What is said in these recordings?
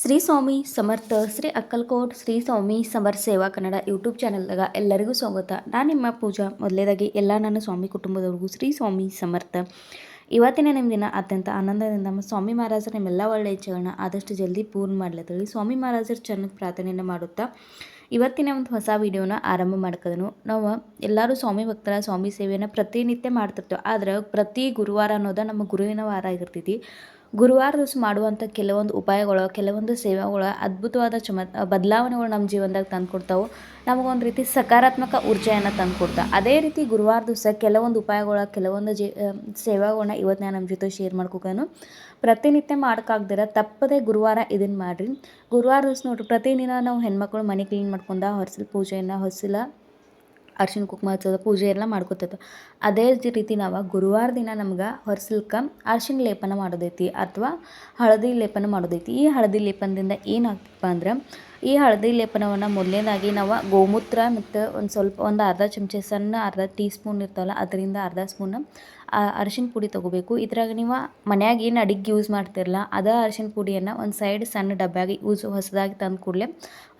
ಶ್ರೀ ಸ್ವಾಮಿ ಸಮರ್ಥ, ಶ್ರೀ ಅಕ್ಕಲ್ಕೋಟ್, ಶ್ರೀ ಸ್ವಾಮಿ ಸಮರ್ಥ ಸೇವಾ ಕನ್ನಡ ಯೂಟ್ಯೂಬ್ ಚಾನಲ್ದಾಗ ಎಲ್ಲರಿಗೂ ಸ್ವಾಗತ. ನಾನು ನಿಮ್ಮ ಪೂಜಾ. ಮೊದಲೇದಾಗಿ ಎಲ್ಲ ನನ್ನ ಸ್ವಾಮಿ ಕುಟುಂಬದವ್ರಿಗೂ ಶ್ರೀ ಸ್ವಾಮಿ ಸಮರ್ಥ. ಇವತ್ತಿನ ನಿಮ್ಮ ದಿನ ಅತ್ಯಂತ ಆನಂದದಿಂದ ನಮ್ಮ ಸ್ವಾಮಿ ಮಹಾರಾಜರ ನಿಮ್ಮೆಲ್ಲ ಒಳ್ಳೆಯ ಇಚ್ಛೆಗಳನ್ನ ಆದಷ್ಟು ಜಲ್ದಿ ಪೂರ್ಣ ಮಾಡ್ಲತ್ತಿ ಸ್ವಾಮಿ ಮಹಾರಾಜರ ಚೆನ್ನಾಗಿ ಪ್ರಾರ್ಥನೆಯನ್ನು ಮಾಡುತ್ತಾ ಇವತ್ತಿನ ಒಂದು ಹೊಸ ವಿಡಿಯೋನ ಆರಂಭ ಮಾಡ್ಕೋದನು. ನಾವು ಎಲ್ಲರೂ ಸ್ವಾಮಿ ಭಕ್ತರ, ಸ್ವಾಮಿ ಸೇವೆಯನ್ನು ಪ್ರತಿನಿತ್ಯ ಮಾಡ್ತಿರ್ತೇವೆ. ಆದ್ರೆ ಪ್ರತಿ ಗುರುವಾರ ಅನ್ನೋದು ನಮ್ಮ ಗುರುವಿನ ವಾರ ಆಗಿರ್ತೈತಿ. ಗುರುವಾರ ದಿವಸ ಮಾಡುವಂಥ ಕೆಲವೊಂದು ಉಪಾಯಗಳು, ಕೆಲವೊಂದು ಸೇವೆಗಳು ಅದ್ಭುತವಾದ ಚಮ, ಬದಲಾವಣೆಗಳು ನಮ್ಮ ಜೀವನದಾಗ ತಂದು ಕೊಡ್ತಾವೆ ನಮಗೊಂದು ರೀತಿ ಸಕಾರಾತ್ಮಕ ಊರ್ಜೆಯನ್ನು ತಂದು ಕೊಡ್ತಾವೆ ಅದೇ ರೀತಿ ಗುರುವಾರ ದಿವಸ ಕೆಲವೊಂದು ಉಪಾಯಗಳ, ಕೆಲವೊಂದು ಜೀ ಸೇವೆಗಳನ್ನ ಇವತ್ತು ನಾನು ನಮ್ಮ ಜೊತೆ ಶೇರ್ ಮಾಡ್ಕೋಕನು. ಪ್ರತಿನಿತ್ಯ ಮಾಡೋಕ್ಕಾಗ್ದಿರ ತಪ್ಪದೆ ಗುರುವಾರ ಇದನ್ನು ಮಾಡಿರಿ. ಗುರುವಾರ ದಿವಸ ನೋಡಿರಿ ಪ್ರತಿದಿನ ನಾವು ಹೆಣ್ಮಕ್ಳು ಮನೆ ಕ್ಲೀನ್ ಮಾಡ್ಕೊಂಡ, ಹೊರಸಲು ಪೂಜೆಯನ್ನು ಹೊಸಿಲ ಅರ್ಶಿನ ಕುಂಕುಮ ಹಚ್ಚೋದು ಪೂಜೆ ಎಲ್ಲ ಮಾಡ್ಕೊತೈತೆ. ಅದೇ ರೀತಿ ನಾವು ಗುರುವಾರ ದಿನ ನಮ್ಗೆ ಹೊರ್ಸಲ್ಕ ಅರ್ಶಿನ ಲೇಪನ ಮಾಡೋದೈತಿ, ಅಥವಾ ಹಳದಿ ಲೇಪನ ಮಾಡೋದೈತಿ. ಈ ಹಳದಿ ಲೇಪನದಿಂದ ಏನಾಗ್ತಪ್ಪ ಅಂದ್ರೆ, ಈ ಹಳದಿ ಲೇಪನವನ್ನು ಮೊದಲನೇದಾಗಿ ನಾವು ಗೋಮೂತ್ರ ಮತ್ತು ಒಂದು ಸ್ವಲ್ಪ ಒಂದು ಅರ್ಧ ಚಮಚ ಸಣ್ಣ ಅರ್ಧ ಟೀ ಸ್ಪೂನ್ ಇರ್ತಾವಲ್ಲ, ಅದರಿಂದ ಅರ್ಧ ಸ್ಪೂನ್ ಅರಿಶಿನ ಪುಡಿ ತೊಗೋಬೇಕು. ಇದ್ರಾಗ ನೀವು ಮನ್ಯಾಗ ಏನು ಅಡಿಗೆ ಯೂಸ್ ಮಾಡ್ತಿರಲ್ಲ ಅದು ಅರಿಶಿನ ಪುಡಿಯನ್ನು ಒಂದು ಸೈಡ್ ಸಣ್ಣ ಡಬ್ಬ್ಯಾಗಿ ಯೂಸ್ ಹೊಸದಾಗಿ ತಂದು ಕೂಡಲೇ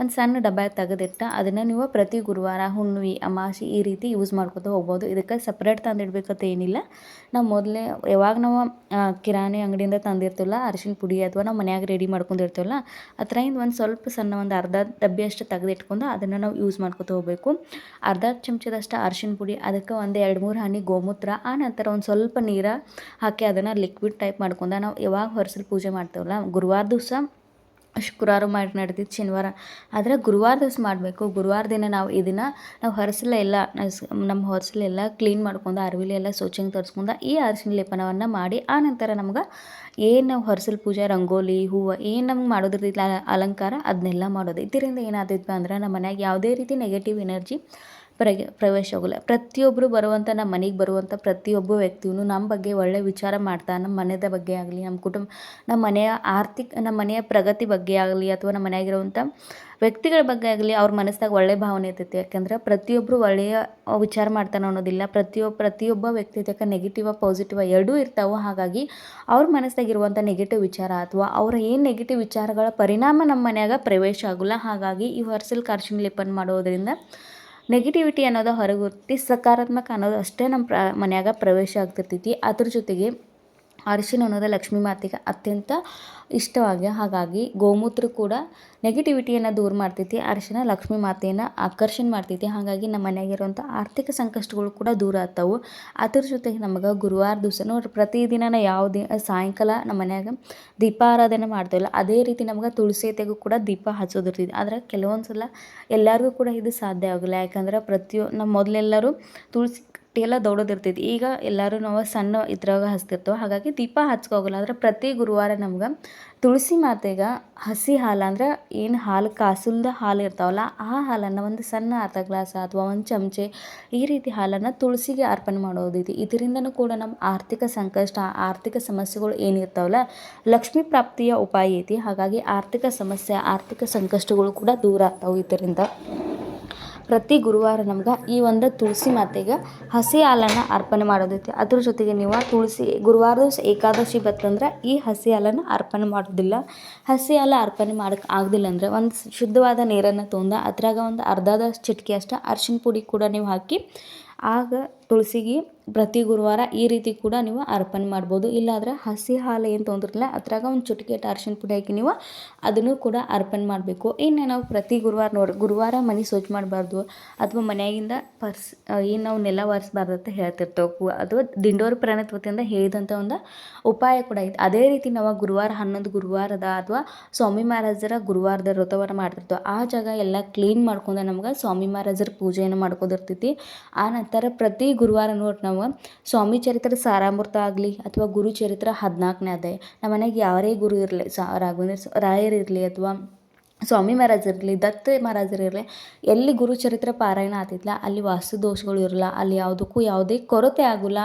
ಒಂದು ಸಣ್ಣ ಡಬ್ಬ್ಯಾಗ ತೆಗೆದಿಟ್ಟು ಅದನ್ನು ನೀವು ಪ್ರತಿ ಗುರುವಾರ ಹುಣ್ಣಿಮೆ ಅಮಾಸಿ ಈ ರೀತಿ ಯೂಸ್ ಮಾಡ್ಕೊತ ಹೋಗ್ಬೋದು. ಇದಕ್ಕೆ ಸಪ್ರೇಟ್ ತಂದಿಡ್ಬೇಕಂತ ಏನಿಲ್ಲ. ನಾವು ಮೊದಲೇ ಯಾವಾಗ ನಾವು ಕಿರಾಣಿ ಅಂಗಡಿಯಿಂದ ತಂದಿರ್ತೀವಲ್ಲ, ಅರಿಶಿನ ಪುಡಿ ಅಥವಾ ನಾವು ಮನ್ಯಾಗ ರೆಡಿ ಮಾಡ್ಕೊಂಡಿರ್ತೀವಲ್ಲ ಥರ ಒಂದು ಸ್ವಲ್ಪ ಸಣ್ಣ ಒಂದು ಅರ್ಧ ಡಬ್ಬಿ ಅಷ್ಟು ತೆಗೆದಿಟ್ಕೊಂಡು ಅದನ್ನು ನಾವು ಯೂಸ್ ಮಾಡ್ಕೊತ ಹೋಗಬೇಕು. ಅರ್ಧ ಚಮಚದಷ್ಟು ಅರಿಶಿನ ಪುಡಿ, ಅದಕ್ಕೆ ಒಂದು ಎರಡು ಮೂರು ಹನಿ ಗೋಮೂತ್ರ, ಆ ನಂತರ ಒಂದು ಸ್ವಲ್ಪ ನೀರು ಹಾಕಿ ಅದನ್ನು ಲಿಕ್ವಿಡ್ ಟೈಪ್ ಮಾಡ್ಕೊಂಡು ನಾವು ಯಾವಾಗ ಹೊರಸಲು ಪೂಜೆ ಮಾಡ್ತೇವಲ್ಲ, ಗುರುವಾರ ದಿವಸ ಶುಕ್ರವಾರ ಮಾಡಿ ನಡೆದಿತ್ತು ಶನಿವಾರ. ಆದರೆ ಗುರುವಾರ ದಿವಸ ಮಾಡಬೇಕು. ಗುರುವಾರ ದಿನ ನಾವು ಇದನ್ನು, ನಾವು ಹರಸಲ ಎಲ್ಲ ನಮ್ಮ ಹೊರಸಲೆಲ್ಲ ಕ್ಲೀನ್ ಮಾಡ್ಕೊಂಡು, ಅರವಿಲಿ ಎಲ್ಲ ಸ್ವಚ್ಛಂಗೆ ತರಿಸ್ಕೊಂಡು, ಈ ಅರಿಶಿನ ಲೇಪನವನ್ನು ಮಾಡಿ, ಆ ನಂತರ ನಮ್ಗೆ ಏನು ನಾವು ಹೊರಸಲ್ ಪೂಜೆ, ರಂಗೋಲಿ, ಹೂವು, ಏನು ನಮ್ಗೆ ಮಾಡೋದಿರ್ತೈತಿ ಅಲಂಕಾರ ಅದನ್ನೆಲ್ಲ ಮಾಡೋದು. ಇದರಿಂದ ಏನಾದಿತ್ತು ಅಂದ್ರೆ ನಮ್ಮ ಮನೆಯಾಗ ಯಾವುದೇ ರೀತಿ ನೆಗೆಟಿವ್ ಎನರ್ಜಿ ಪ್ರಗೆ, ಪ್ರವೇಶ ಆಗೋಲ್ಲ. ಪ್ರತಿಯೊಬ್ಬರು ಬರುವಂಥ ನಮ್ಮ ಮನೆಗೆ ಬರುವಂಥ ಪ್ರತಿಯೊಬ್ಬ ವ್ಯಕ್ತಿಯೂ ನಮ್ಮ ಬಗ್ಗೆ ಒಳ್ಳೆಯ ವಿಚಾರ ಮಾಡ್ತಾ, ನಮ್ಮ ಮನೆದ ಬಗ್ಗೆ ಆಗಲಿ, ನಮ್ಮ ಕುಟುಂಬ, ನಮ್ಮ ಮನೆಯ ಆರ್ಥಿಕ, ನಮ್ಮ ಮನೆಯ ಪ್ರಗತಿ ಬಗ್ಗೆ ಆಗಲಿ ಅಥವಾ ನಮ್ಮ ಮನೆಯಾಗಿರುವಂಥ ವ್ಯಕ್ತಿಗಳ ಬಗ್ಗೆ ಆಗಲಿ ಅವ್ರ ಮನಸ್ಸಾಗ ಒಳ್ಳೆಯ ಭಾವನೆ ಇರ್ತೈತಿ. ಯಾಕಂದ್ರೆ ಪ್ರತಿಯೊಬ್ಬರು ಒಳ್ಳೆಯ ವಿಚಾರ ಮಾಡ್ತಾನೆ ಅನ್ನೋದಿಲ್ಲ. ಪ್ರತಿಯೊಬ್ಬ ಪ್ರತಿಯೊಬ್ಬ ವ್ಯಕ್ತಿ ತಕ್ಕ ನೆಗೆಟಿವ್ ಪಾಸಿಟಿವ್ ಎರಡೂ ಇರ್ತಾವೆ ಹಾಗಾಗಿ ಅವ್ರ ಮನಸ್ಸಾಗಿರುವಂಥ ನೆಗೆಟಿವ್ ವಿಚಾರ ಅಥವಾ ಅವರ ಏನು ನೆಗೆಟಿವ್ ವಿಚಾರಗಳ ಪರಿಣಾಮ ನಮ್ಮ ಮನೆಯಾಗ ಪ್ರವೇಶ ಆಗೋಲ್ಲ. ಹಾಗಾಗಿ ಈ ವರ್ಸಲ್ ಕಾರ್ಶಿಂಗ್ ಲೇಪನ್ ಮಾಡೋದರಿಂದ ನೆಗೆಟಿವಿಟಿ ಅನ್ನೋದು ಹೊರಗುತ್ತಿ ಸಕಾರಾತ್ಮಕ ಅನ್ನೋದು ಅಷ್ಟೇ ನಮ್ಮ ಪ್ರ ಮನ್ಯಾಗ ಪ್ರವೇಶ ಆಗ್ತಿರ್ತೈತಿ. ಅದ್ರ ಜೊತೆಗೆ ಅರಿಶಿನ ಅನ್ನೋದು ಲಕ್ಷ್ಮೀ ಮಾತೆಗೆ ಅತ್ಯಂತ ಇಷ್ಟವಾಗಿ ಹಾಗಾಗಿ ಗೋಮೂತ್ರ ಕೂಡ ನೆಗೆಟಿವಿಟಿಯನ್ನು ದೂರ ಮಾಡ್ತೈತಿ, ಅರಿಶಿನ ಲಕ್ಷ್ಮೀ ಮಾತೆಯನ್ನು ಆಕರ್ಷಣೆ ಮಾಡ್ತೈತಿ. ಹಾಗಾಗಿ ನಮ್ಮ ಮನೆಯಾಗಿರುವಂಥ ಆರ್ಥಿಕ ಸಂಕಷ್ಟಗಳು ಕೂಡ ದೂರ ಆಗ್ತಾವೆ. ಅದ್ರ ಜೊತೆಗೆ ನಮಗೆ ಗುರುವಾರ ದಿವಸ ನೋಡ್ರಿ ಪ್ರತಿದಿನ ಯಾವ ಯಾವ ಸಾಯಂಕಾಲ ನಮ್ಮ ಮನ್ಯಾಗ ದೀಪಾರಾಧನೆ ಮಾಡ್ತೇವಲ್ಲ, ಅದೇ ರೀತಿ ನಮ್ಗೆ ತುಳಸಿ ತೆಗೂ ಕೂಡ ದೀಪ ಹಚ್ಚೋದಿರ್ತೈತಿ ಆದರೆ ಕೆಲವೊಂದು ಸಲ ಎಲ್ಲರಿಗೂ ಕೂಡ ಇದು ಸಾಧ್ಯ ಆಗೋಲ್ಲ ಯಾಕಂದ್ರೆ ಪ್ರತಿಯೊ ನಮ್ಮ ಮೊದಲೆಲ್ಲರೂ ತುಳಸಿ ಎಲ್ಲ ದೊಡ್ಡದಿರ್ತೈತಿ ಈಗ ಎಲ್ಲರೂ ನಾವು ಸಣ್ಣ ಇದ್ರಾಗ ಹಚ್ತಿರ್ತೇವೆ ಹಾಗಾಗಿ ದೀಪ ಹಚ್ಕೋಗಲ್ಲ ಅಂದ್ರೆ ಪ್ರತಿ ಗುರುವಾರ ನಮ್ಗೆ ತುಳಸಿ ಮಾತೆಗೆ ಹಸಿ ಹಾಲು ಅಂದ್ರೆ ಏನು ಹಾಲು ಕಾಸುಲ್ದ ಹಾಲು ಇರ್ತಾವಲ್ಲ, ಆ ಹಾಲನ್ನು ಒಂದು ಸಣ್ಣ ಅರ್ಧ ಗ್ಲಾಸ್ ಅಥವಾ ಒಂದು ಚಮಚೆ ಈ ರೀತಿ ಹಾಲನ್ನು ತುಳಸಿಗೆ ಅರ್ಪಣೆ ಮಾಡೋದೈತಿ. ಇದರಿಂದನೂ ಕೂಡ ನಮ್ಮ ಆರ್ಥಿಕ ಸಂಕಷ್ಟ, ಆರ್ಥಿಕ ಸಮಸ್ಯೆಗಳು ಏನಿರ್ತಾವಲ್ಲ ಲಕ್ಷ್ಮೀ ಪ್ರಾಪ್ತಿಯ ಉಪಾಯ ಐತಿ. ಹಾಗಾಗಿ ಆರ್ಥಿಕ ಸಮಸ್ಯೆ, ಆರ್ಥಿಕ ಸಂಕಷ್ಟಗಳು ಕೂಡ ದೂರ ಆಗ್ತಾವೆ ಇದರಿಂದ. ಪ್ರತಿ ಗುರುವಾರ ನಮ್ಗೆ ಈ ಒಂದು ತುಳಸಿ ಮಾತೆಗೆ ಹಸಿ ಹಾಲನ್ನು ಅರ್ಪಣೆ ಮಾಡೋದೈತಿ. ಅದ್ರ ಜೊತೆಗೆ ನೀವು ತುಳಸಿ ಗುರುವಾರ ಏಕಾದಶಿ ಬತ್ತಂದ್ರೆ ಈ ಹಸಿ ಹಾಲನ್ನು ಅರ್ಪಣೆ ಮಾಡೋದಿಲ್ಲ. ಹಸಿ ಹಾಲು ಅರ್ಪಣೆ ಮಾಡಕ್ಕೆ ಆಗದಿಲ್ಲ ಅಂದರೆ ಒಂದು ಶುದ್ಧವಾದ ನೀರನ್ನು ತೊಗೊಂಡು ಅದ್ರಾಗ ಒಂದು ಅರ್ಧದಷ್ಟು ಚಿಟಿಕೆ ಅಷ್ಟು ಅರ್ಶಿನ ಪುಡಿ ಕೂಡ ನೀವು ಹಾಕಿ ಆಗ ತುಳಸಿಗೆ ಪ್ರತಿ ಗುರುವಾರ ಈ ರೀತಿ ಕೂಡ ನೀವು ಅರ್ಪಣೆ ಮಾಡ್ಬೋದು. ಇಲ್ಲಾದ್ರೆ ಹಸಿ ಹಾಲು ಏನು ತೊಂದ್ರಲ್ಲ ಅದ್ರಾಗ ಒಂದು ಚುಟಿಕೆ ಅರ್ಶಿನ ಪುಡಿ ಹಾಕಿ ನೀವು ಅದನ್ನು ಕೂಡ ಅರ್ಪಣೆ ಮಾಡಬೇಕು. ಇನ್ನು ನಾವು ಪ್ರತಿ ಗುರುವಾರ ನೋಡಿ, ಗುರುವಾರ ಮನೆ ಸ್ವಚ್ಛ ಮಾಡಬಾರ್ದು ಅಥವಾ ಮನೆಯಾಗಿಂದ ಪರ್ಸ್, ಏನು ನಾವು ನೆಲ ಒರೆಸ್ಬಾರ್ದು ಅಂತ ಹೇಳ್ತಿರ್ತೇವೆ ಅಥವಾ ದಿಂಡೋರ ಪ್ರಾಣತ್ವತೆಯಿಂದ ಹೇಳಿದಂಥ ಒಂದು ಉಪಾಯ ಕೂಡ ಐತೆ. ಅದೇ ರೀತಿ ನಾವು ಗುರುವಾರ ಹನ್ನೊಂದು ಗುರುವಾರದ ಅಥವಾ ಸ್ವಾಮಿ ಮಹಾರಾಜರ ಗುರುವಾರದ ವ್ರತವನ್ನು ಮಾಡ್ತಿರ್ತೇವೆ. ಆ ಜಾಗ ಎಲ್ಲ ಕ್ಲೀನ್ ಮಾಡ್ಕೊಂಡು ನಮ್ಗೆ ಸ್ವಾಮಿ ಮಹಾರಾಜರ ಪೂಜೆಯನ್ನು ಮಾಡ್ಕೊಂಡಿರ್ತೈತಿ. ಆ ನಂತರ ಪ್ರತಿ ಗುರುವಾರ ನೋಡಿ ನಾವು, ಸ್ವಾಮಿ ಚರಿತ್ರ ಸಾರಾಮೃತ ಆಗಲಿ ಅಥವಾ ಗುರು ಚರಿತ್ರೆ ಹದಿನಾಲ್ಕನೇ ಅಧ್ಯಾಯ ನಮ್ಮ ಮನೆಗೆ ಯಾರೇ ಗುರು ಇರಲಿ, ಸಾ ರಾಘವೇಂದ್ರ ರಾಯರು ಇರಲಿ ಅಥವಾ ಸ್ವಾಮಿ ಮಹಾರಾಜ್ ಇರಲಿ, ದತ್ತ ಮಹಾರಾಜರು ಇರಲಿ, ಎಲ್ಲಿ ಗುರುಚರಿತ್ರೆ ಪಾರಾಯಣ ಆಗ್ತಿತ್ತಲ್ಲ ಅಲ್ಲಿ ವಾಸ್ತು ದೋಷಗಳು ಇರಲ್ಲ ಅಲ್ಲಿ ಯಾವುದಕ್ಕೂ ಯಾವುದೇ ಕೊರತೆ ಆಗುಲ್ಲ,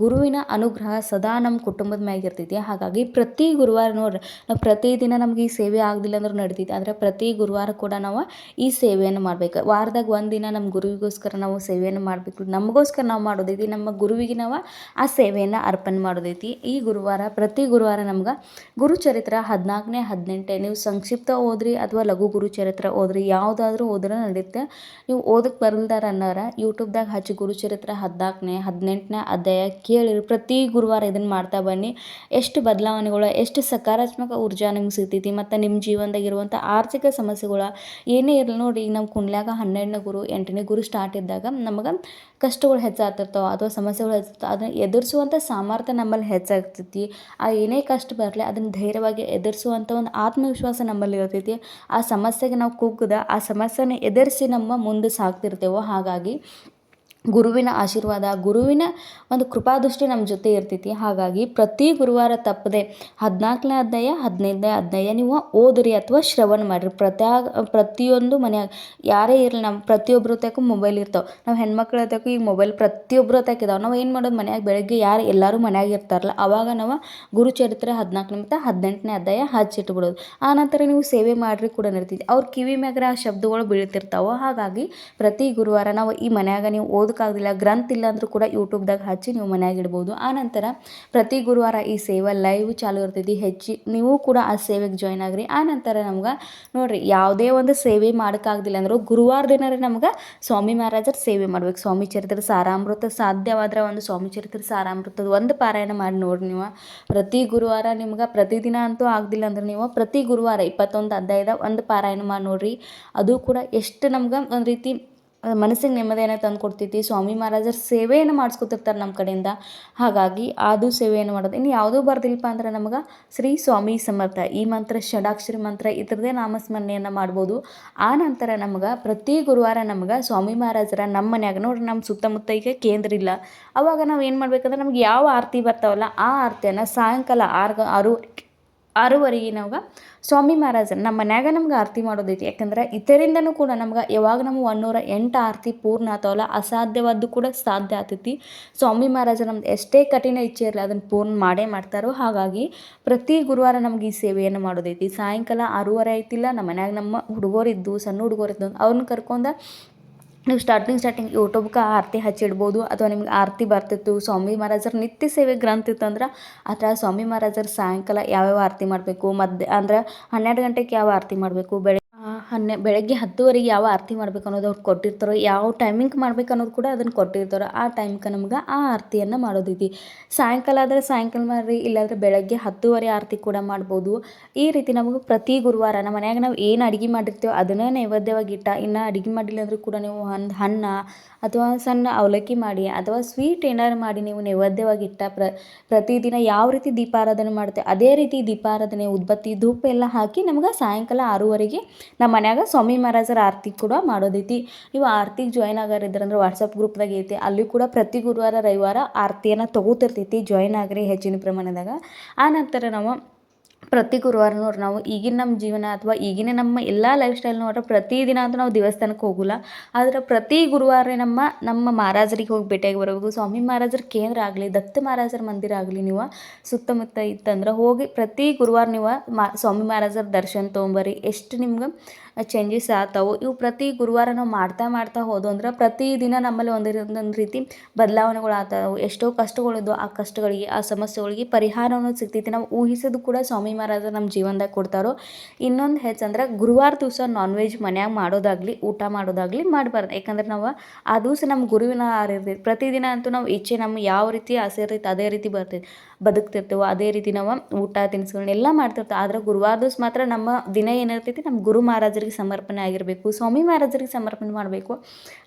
ಗುರುವಿನ ಅನುಗ್ರಹ ಸದಾ ನಮ್ಮ ಕುಟುಂಬದ ಮ್ಯಾಗ ಇರ್ತೈತಿ. ಹಾಗಾಗಿ ಪ್ರತಿ ಗುರುವಾರ ನೋಡ್ರಿ, ನಾವು ಪ್ರತಿದಿನ ನಮ್ಗೆ ಈ ಸೇವೆ ಆಗಲಿಲ್ಲ ಅಂದ್ರೆ ನಡಿತೈತಿ, ಆದರೆ ಪ್ರತಿ ಗುರುವಾರ ಕೂಡ ನಾವು ಈ ಸೇವೆಯನ್ನು ಮಾಡ್ಬೇಕು. ವಾರದಾಗ ಒಂದಿನ ನಮ್ಮ ಗುರುವಿಗೋಸ್ಕರ ನಾವು ಸೇವೆಯನ್ನು ಮಾಡಬೇಕು. ನಮಗೋಸ್ಕರ ನಾವು ಮಾಡೋದೈತಿ, ನಮ್ಮ ಗುರುವಿಗೆ ನಾವು ಆ ಸೇವೆಯನ್ನು ಅರ್ಪಣೆ ಮಾಡೋದೈತಿ. ಈ ಗುರುವಾರ, ಪ್ರತಿ ಗುರುವಾರ ನಮ್ಗೆ ಗುರುಚರಿತ್ರ ಹದಿನಾಲ್ಕನೇ ಹದಿನೆಂಟೇ ನೀವು ಸಂಕ್ಷಿಪ್ತ ಓದ್ರಿ, ಅಥವಾ ಲಘು ಗುರುಚರಿತ್ರ ಓದ್ರಿ, ಯಾವುದಾದ್ರೂ ಓದ್ರೆ ನಡೆಯುತ್ತೆ ನೀವು ಓದಕ್ಕೆ ಬರಲ್ದಾರ ಅನ್ನೋರ ಯೂಟ್ಯೂಬ್ದಾಗ ಹಚ್ಚಿ ಗುರುಚರಿತ್ರ ಹದಿನಾಲ್ಕನೇ, ಹದಿನೆಂಟನೇ ಅಧ್ಯಾಯ ಕೇಳಿರಿ. ಪ್ರತಿ ಗುರುವಾರ ಇದನ್ನು ಮಾಡ್ತಾ ಬನ್ನಿ. ಎಷ್ಟು ಬದಲಾವಣೆಗಳು, ಎಷ್ಟು ಸಕಾರಾತ್ಮಕ ಊರ್ಜಾ ನಿಮ್ಗೆ ಸಿಗ್ತೈತಿ ಮತ್ತು ನಿಮ್ಮ ಜೀವನದಾಗ ಇರುವಂಥ ಆರ್ಥಿಕ ಸಮಸ್ಯೆಗಳು ಏನೇ ಇರಲಿ ನೋಡಿ, ಈಗ ನಮ್ಮ ಕುಂಡ್ಲ್ಯಾಗ ಹನ್ನೆರಡನೇ ಗುರು, ಎಂಟನೇ ಗುರು ಸ್ಟಾರ್ಟ್ ಇದ್ದಾಗ ನಮಗೆ ಕಷ್ಟಗಳು ಹೆಚ್ಚಾಗ್ತಿರ್ತಾವೆ, ಅಥವಾ ಸಮಸ್ಯೆಗಳು ಹೆಚ್ಚಿರ್ತಾವೆ ಅದನ್ನು ಎದುರಿಸುವಂಥ ಸಾಮರ್ಥ್ಯ ನಮ್ಮಲ್ಲಿ ಹೆಚ್ಚಾಗ್ತೈತಿ. ಆ ಏನೇ ಕಷ್ಟ ಬರಲಿ, ಅದನ್ನು ಧೈರ್ಯವಾಗಿ ಎದುರಿಸುವಂಥ ಒಂದು ಆತ್ಮವಿಶ್ವಾಸ ನಮ್ಮಲ್ಲಿ ಇರ್ತೈತಿ. ಆ ಸಮಸ್ಯೆಗೆ ನಾವು ಕುಗ್ಗದ ಆ ಸಮಸ್ಯೆನ ಎದುರಿಸಿ ನಮ್ಮ ಮುಂದೆ ಸಾಗ್ತಿರ್ತೇವೋ ಹಾಗಾಗಿ ಗುರುವಿನ ಆಶೀರ್ವಾದ, ಗುರುವಿನ ಒಂದು ಕೃಪಾದೃಷ್ಟಿ ನಮ್ಮ ಜೊತೆ ಇರ್ತೈತಿ. ಹಾಗಾಗಿ ಪ್ರತಿ ಗುರುವಾರ ತಪ್ಪದೆ ಹದಿನಾಲ್ಕನೇ ಅಧ್ಯಾಯ, ಹದಿನೈದನೇ ಅಧ್ಯಾಯ ನೀವು ಓದಿರಿ ಅಥವಾ ಶ್ರವಣ ಮಾಡಿರಿ. ಪ್ರತ್ಯಾಗ ಪ್ರತಿಯೊಂದು ಮನ್ಯಾಗ ಯಾರೇ ಇರಲಿ ನಮ್ಮ ಪ್ರತಿಯೊಬ್ಬರು ಮೊಬೈಲ್ ಇರ್ತಾವೆ. ನಾವು ಹೆಣ್ಮಕ್ಳ ತಕ್ಕ ಈಗ ಮೊಬೈಲ್ ಪ್ರತಿಯೊಬ್ಬರು ಇದಾವೆ. ನಾವು ಏನು ಮಾಡೋದು ಮನ್ಯಾಗ ಬೆಳಗ್ಗೆ ಯಾರು ಎಲ್ಲರೂ ಮನ್ಯಾಗ ಇರ್ತಾರಲ್ಲ, ಅವಾಗ ನಾವು ಗುರುಚರಿತ್ರೆ ಹದಿನಾಲ್ಕು ನಿಮಿತ್ತ ಹದಿನೆಂಟನೇ ಅಧ್ಯಾಯ ಹಚ್ಚಿಟ್ಬಿಡೋದು. ಆನಂತರ ನೀವು ಸೇವೆ ಮಾಡ್ರಿ ಕೂಡ ನಡ್ತೈತಿ. ಅವ್ರ ಕಿವಿ ಮ್ಯಾಗ ಆ ಶಬ್ದಗಳು ಬೀಳ್ತಿರ್ತಾವೆ. ಹಾಗಾಗಿ ಪ್ರತಿ ಗುರುವಾರ ನಾವು ಈ ಮನ್ಯಾಗ ನೀವು ಓದೋಕ್ಕಾಗಲಿಲ್ಲ ಗ್ರಂಥ ಇಲ್ಲ ಅಂದರೂ ಕೂಡ ಯೂಟ್ಯೂಬ್ದಾಗ ಹಚ್ಚಿ ನೀವು ಮನ್ಯಾಗ ಇಡ್ಬೋದು. ಆನಂತರ ಪ್ರತಿ ಗುರುವಾರ ಈ ಸೇವೆ ಲೈವ್ ಚಾಲು ಇರ್ತೈತಿ, ಹೆಚ್ಚಿ ನೀವು ಕೂಡ ಆ ಸೇವೆಗೆ ಜಾಯ್ನ್ ಆಗ್ರಿ. ಆನಂತರ ನಮ್ಗೆ ನೋಡಿರಿ, ಯಾವುದೇ ಒಂದು ಸೇವೆ ಮಾಡೋಕ್ಕಾಗಲಿಲ್ಲ ಅಂದರೂ ಗುರುವಾರ ದಿನರೆ ನಮ್ಗೆ ಸ್ವಾಮಿ ಮಹಾರಾಜರ ಸೇವೆ ಮಾಡ್ಬೇಕು. ಸ್ವಾಮಿ ಚರಿತ್ರೆ ಸಾರಾಮೃತ ಸಾಧ್ಯವಾದ್ರೆ ಒಂದು ಸ್ವಾಮಿ ಚರಿತ್ರೆ ಸಾರಾಮೃತದ ಒಂದು ಪಾರಾಯಣ ಮಾಡಿ ನೋಡ್ರಿ ನೀವು. ಪ್ರತಿ ಗುರುವಾರ ನಿಮ್ಗೆ ಪ್ರತಿದಿನ ಅಂತೂ ಆಗ್ದಿಲ್ಲ ಅಂದ್ರೆ ನೀವು ಪ್ರತಿ ಗುರುವಾರ ಇಪ್ಪತ್ತೊಂದು ಅಧ್ಯಾಯದ ಒಂದು ಪಾರಾಯಣ ಮಾಡಿ ನೋಡ್ರಿ. ಅದು ಕೂಡ ಎಷ್ಟು ನಮ್ಗೆ ಒಂದು ರೀತಿ ಮನಸ್ಸಿಗೆ ನೆಮ್ಮದಿಯನ್ನು ತಂದು ಕೊಡ್ತೈತಿ ಸ್ವಾಮಿ ಮಹಾರಾಜರ ಸೇವೆಯನ್ನು ಮಾಡಿಸ್ಕೊತಿರ್ತಾರೆ ನಮ್ಮ ಕಡೆಯಿಂದ. ಹಾಗಾಗಿ ಅದು ಸೇವೆಯನ್ನು ಮಾಡೋದು. ಇನ್ನು ಯಾವುದೂ ಬರ್ದಿಲ್ಲಪ್ಪ ಅಂದ್ರೆ ನಮಗೆ ಶ್ರೀ ಸ್ವಾಮಿ ಸಮರ್ಥ. ಈ ಮಂತ್ರ, ಷಡಾಕ್ಷರಿ ಮಂತ್ರ, ಇದ್ರದ್ದೇ ನಾಮಸ್ಮರಣೆಯನ್ನು ಮಾಡ್ಬೋದು. ಆ ನಂತರ ನಮ್ಗೆ ಪ್ರತಿ ಗುರುವಾರ ನಮ್ಗೆ ಸ್ವಾಮಿ ಮಹಾರಾಜರ ನಮ್ಮ ಮನ್ಯಾಗ ನೋಡ್ರಿ ನಮ್ಮ ಸುತ್ತಮುತ್ತ ಈಗ ಕೇಂದ್ರ ಇಲ್ಲ. ಅವಾಗ ನಾವು ಏನು ಮಾಡ್ಬೇಕಂದ್ರೆ ನಮ್ಗೆ ಯಾವ ಆರತಿ ಬರ್ತಾವಲ್ಲ ಆ ಆರತಿಯನ್ನು ಸಾಯಂಕಾಲ ಆರು ಆರು ಆರೂವರೆಗೆ ನಾವು ಸ್ವಾಮಿ ಮಹಾರಾಜರು ನಮ್ಮ ಮನ್ಯಾಗ ನಮ್ಗೆ ಆರತಿ ಮಾಡೋದೈತಿ. ಯಾಕಂದ್ರೆ ಇತರಿಂದನೂ ಕೂಡ ನಮ್ಗೆ ಯಾವಾಗ ನಮ್ಗೆ ಒನ್ನೂರ ಎಂಟು ಆರತಿ ಪೂರ್ಣ ಆತವಲ್ಲ, ಅಸಾಧ್ಯವಾದ್ದು ಕೂಡ ಸಾಧ್ಯ ಆತೈತಿ. ಸ್ವಾಮಿ ಮಹಾರಾಜ ನಮ್ದು ಎಷ್ಟೇ ಕಠಿಣ ಇಚ್ಛೆ ಇರಲಿ ಅದನ್ನು ಪೂರ್ಣ ಮಾಡೇ ಮಾಡ್ತಾರೋ, ಹಾಗಾಗಿ ಪ್ರತಿ ಗುರುವಾರ ನಮ್ಗೆ ಈ ಸೇವೆಯನ್ನು ಮಾಡೋದೈತಿ. ಸಾಯಂಕಾಲ ಆರೂವರೆ ಆಯ್ತಿಲ್ಲ ನಮ್ಮ ಮನ್ಯಾಗ ನಮ್ಮ ಹುಡುಗರಿದ್ದು, ಸಣ್ಣ ಹುಡುಗರಿದ್ದು, ಅವ್ರನ್ನ ಕರ್ಕೊಂಡು ನೀವು ಸ್ಟಾರ್ಟಿಂಗ್ ಸ್ಟಾರ್ಟಿಂಗ್ ಯೂಟ್ಯೂಬ್ಗೆ ಆರತಿ ಹಚ್ಚಿಡ್ಬೋದು, ಅಥವಾ ನಿಮ್ಗೆ ಆರತಿ ಬರ್ತಿತ್ತು, ಸ್ವಾಮಿ ಮಹಾರಾಜರ ನಿತ್ಯ ಸೇವೆ ಗ್ರಂಥ ಇತ್ತು ಅಂದ್ರೆ ಆ ಸ್ವಾಮಿ ಮಹಾರಾಜರ ಸಾಯಂಕಾಲ ಯಾವ್ಯಾವ ಆರತಿ ಮಾಡಬೇಕು, ಮಧ್ಯ, ಅಂದ್ರೆ ಹನ್ನೆರಡು ಗಂಟೆಗೆ ಯಾವ ಆರತಿ ಮಾಡಬೇಕು ಬೆಳೆ ಹನ್ನೆ, ಬೆಳಗ್ಗೆ ಹತ್ತುವರೆಗೆ ಯಾವ ಆರತಿ ಮಾಡ್ಬೇಕು ಅನ್ನೋದು ಅವ್ರು ಕೊಟ್ಟಿರ್ತಾರೋ, ಯಾವ ಟೈಮಿಂಗ್ ಮಾಡ್ಬೇಕು ಅನ್ನೋದು ಕೂಡ ಅದನ್ನು ಕೊಟ್ಟಿರ್ತಾರೋ, ಆ ಟೈಮ್ಗೆ ನಮ್ಗೆ ಆ ಆರತಿಯನ್ನು ಮಾಡೋದೈತಿ. ಸಾಯಂಕಾಲ ಆದರೆ ಸಾಯಂಕಾಲ ಮಾಡಿರಿ, ಇಲ್ಲಾಂದ್ರೆ ಬೆಳಗ್ಗೆ ಹತ್ತುವರೆ ಆರತಿ ಕೂಡ ಮಾಡ್ಬೋದು. ಈ ರೀತಿ ನಮಗೆ ಪ್ರತಿ ಗುರುವಾರ ನಮ್ಮ ಮನ್ಯಾಗ ನಾವು ಏನು ಅಡುಗೆ ಮಾಡಿರ್ತೀವೋ ಅದನ್ನೇ ನೈವೇದ್ಯವಾಗಿ ಇಟ್ಟ, ಇನ್ನು ಅಡುಗೆ ಮಾಡಿಲ್ಲ ಅಂದರೂ ಕೂಡ ನೀವು ಒಂದು ಹಣ್ಣ ಅಥವಾ ಸಣ್ಣ ಅವಲಕ್ಕಿ ಮಾಡಿ ಅಥವಾ ಸ್ವೀಟ್ ಏನಾರು ಮಾಡಿ ನೀವು ನೈವೇದ್ಯವಾಗಿ ಇಟ್ಟ ಪ್ರ, ಪ್ರತಿದಿನ ಯಾವ ರೀತಿ ದೀಪಾರಾಧನೆ ಮಾಡ್ತೇವೆ, ಅದೇ ರೀತಿ ದೀಪಾರಾಧನೆ, ಉದ್ಬತ್ತಿ, ಧೂಪ ಎಲ್ಲ ಹಾಕಿ ನಮ್ಗೆ ಸಾಯಂಕಾಲ ಆರೂವರೆಗೆ ನಮ್ಮ ಮನ್ಯಾಗ ಸ್ವಾಮಿ ಮಹಾರಾಜರ ಆರತಿ ಕೂಡ ಮಾಡೋದೈತಿ. ನೀವು ಆರತಿಗೆ ಜಾಯ್ನ್ ಆಗಾರಿದ್ರಂದ್ರೆ ವಾಟ್ಸಪ್ ಗ್ರೂಪ್ದಾಗ ಐತಿ. ಅಲ್ಲಿ ಕೂಡ ಪ್ರತಿ ಗುರುವಾರ, ರವಿವಾರ ಆರತಿಯನ್ನು ತಗೋತಿರ್ತೈತಿ ಜಾಯ್ನ್ ಆಗ್ರಿ ಹೆಚ್ಚಿನ ಪ್ರಮಾಣದಾಗ. ಆ ನಂತರ ನಾವು ಪ್ರತಿ ಗುರುವಾರ ನೋಡ್ರಿ, ನಾವು ಈಗಿನ ನಮ್ಮ ಜೀವನ ಅಥವಾ ಈಗಿನ ನಮ್ಮ ಎಲ್ಲ ಲೈಫ್ ಸ್ಟೈಲ್ ನೋಡ್ರೆ ಪ್ರತಿದಿನ ಅಂತ ನಾವು ದೇವಸ್ಥಾನಕ್ಕೆ ಹೋಗೋಲ್ಲ. ಆದ್ರೆ ಪ್ರತಿ ಗುರುವಾರ ನಮ್ಮ ನಮ್ಮ ಮಹಾರಾಜರಿಗೆ ಹೋಗಿ ಭೇಟಿಯಾಗಿ ಬರಬೇಕು ಸ್ವಾಮಿ ಮಹಾರಾಜರ ಕೇಂದ್ರ ಆಗಲಿ, ದತ್ತ ಮಹಾರಾಜರ ಮಂದಿರ ಆಗಲಿ ನೀವು ಸುತ್ತಮುತ್ತ ಇತ್ತಂದ್ರೆ ಹೋಗಿ ಪ್ರತಿ ಗುರುವಾರ ನೀವು ಮಾ, ಸ್ವಾಮಿ ಮಹಾರಾಜರ ದರ್ಶನ ತೊಗೊಂಬರ್ರಿ ಎಷ್ಟು ನಿಮ್ಗೆ ಚೇಂಜಸ್ ಆಗ್ತಾವೆ, ಇವು ಪ್ರತಿ ಗುರುವಾರ ನಾವು ಮಾಡ್ತಾ ಮಾಡ್ತಾ ಹೋದವು ಅಂದ್ರೆ ಪ್ರತಿದಿನ ನಮ್ಮಲ್ಲಿ ಒಂದು ಒಂದೊಂದು ರೀತಿ ಬದಲಾವಣೆಗಳು ಆಗ್ತಾವೆ, ಎಷ್ಟೋ ಕಷ್ಟಗಳಿದ್ವು ಆ ಕಷ್ಟಗಳಿಗೆ, ಆ ಸಮಸ್ಯೆಗಳಿಗೆ ಪರಿಹಾರ ಅನ್ನೋದು ಸಿಗ್ತೈತಿ. ನಾವು ಊಹಿಸೋದು ಕೂಡ ಸ್ವಾಮಿ ಮಹಾರಾಜರು ನಮ್ಮ ಜೀವನದಾಗ ಕೊಡ್ತಾರೋ. ಇನ್ನೊಂದು ಹೆಚ್ಚಂದ್ರೆ ಗುರುವಾರ ದಿವಸ ನಾನ್ ವೆಜ್ ಮನ್ಯಾಗ ಮಾಡೋದಾಗಲಿ, ಊಟ ಮಾಡೋದಾಗಲಿ ಮಾಡಬಾರ್ದು. ಯಾಕಂದ್ರೆ ನಾವು ಆ ದಿವಸ ನಮ್ಮ ಗುರುವಿನ ಆಹಾರ ಇರ್ತೈತಿ. ಪ್ರತಿದಿನ ಅಂತೂ ನಾವು ಇಚ್ಛೆ ನಮ್ಮ ಯಾವ ರೀತಿ ಆಸೆ ಇರ್ತೈತೆ, ಅದೇ ರೀತಿ ಬರ್ತೈತಿ. ಬದುಕ್ತಿರ್ತೇವೆ, ಅದೇ ರೀತಿ ನಾವು ಊಟ ತಿನಿಸುಗಳನ್ನೆಲ್ಲ ಮಾಡ್ತಿರ್ತೇವೆ. ಆದರೆ ಗುರುವಾರ ದಿವಸ ಮಾತ್ರ ನಮ್ಮ ದಿನ ಏನಿರ್ತೈತಿ ನಮ್ಮ ಗುರು ಮಹಾರಾಜರಿಗೆ ಸಮರ್ಪಣೆ ಆಗಿರಬೇಕು, ಸ್ವಾಮಿ ಮಹಾರಾಜರಿಗೆ ಸಮರ್ಪಣೆ ಮಾಡಬೇಕು.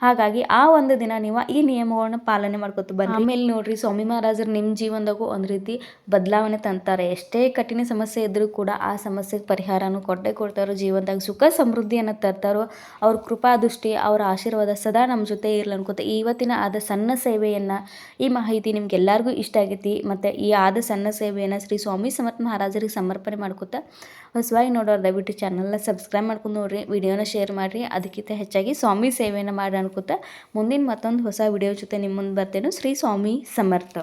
ಹಾಗಾಗಿ ಆ ಒಂದು ದಿನ ನೀವು ಈ ನಿಯಮಗಳನ್ನ ಪಾಲನೆ ಮಾಡ್ಕೊತ ಬನ್ನಿ ಆಮೇಲೆ ನೋಡ್ರಿ, ಸ್ವಾಮಿ ಮಹಾರಾಜರು ನಿಮ್ಮ ಜೀವನದಾಗೂ ಒಂದು ರೀತಿ ಬದಲಾವಣೆ ತಂತಾರೆ. ಎಷ್ಟೇ ಕಠಿಣ ಸಮಸ್ಯೆ ಸಮಸ್ಯೆ ಇದ್ದರೂ ಕೂಡ ಆ ಸಮಸ್ಯೆಗೆ ಪರಿಹಾರನೂ ಕೊಟ್ಟೇ ಕೊಡ್ತಾರೋ, ಜೀವನದಾಗ ಸುಖ ಸಮೃದ್ಧಿಯನ್ನು ತರ್ತಾರೋ, ಅವ್ರ ಕೃಪಾ ದೃಷ್ಟಿ, ಅವರ ಆಶೀರ್ವಾದ ಸದಾ ನಮ್ಮ ಜೊತೆ ಇರಲಿ ಅನ್ಕೋತ ಇವತ್ತಿನ ಆದ ಸಣ್ಣ ಸೇವೆಯನ್ನು ಈ ಮಾಹಿತಿ ನಿಮ್ಗೆ ಎಲ್ಲರಿಗೂ ಇಷ್ಟ ಆಗೈತಿ, ಮತ್ತು ಈ ಆದ ಸಣ್ಣ ಸೇವೆಯನ್ನು ಶ್ರೀ ಸ್ವಾಮಿ ಸಮರ್ಥ ಮಹಾರಾಜರಿಗೆ ಸಮರ್ಪಣೆ ಮಾಡ್ಕೋತ ಹೊಸವಾಗಿ ನೋಡೋರು ದಯವಿಟ್ಟು ಚಾನಲ್ನ ಸಬ್ಸ್ಕ್ರೈಬ್ ಮಾಡ್ಕೊಂಡು ನೋಡ್ರಿ ವಿಡಿಯೋನ ಶೇರ್ ಮಾಡಿರಿ, ಅದಕ್ಕಿಂತ ಹೆಚ್ಚಾಗಿ ಸ್ವಾಮಿ ಸೇವೆಯನ್ನು ಮಾಡಿ ಅನ್ಕೋತ ಮುಂದಿನ ಮತ್ತೊಂದು ಹೊಸ ವಿಡಿಯೋ ಜೊತೆ ನಿಮ್ಮ ಮುಂದೆ ಬರ್ತೇನೆ, ಶ್ರೀ ಸ್ವಾಮಿ ಸಮರ್ಥ.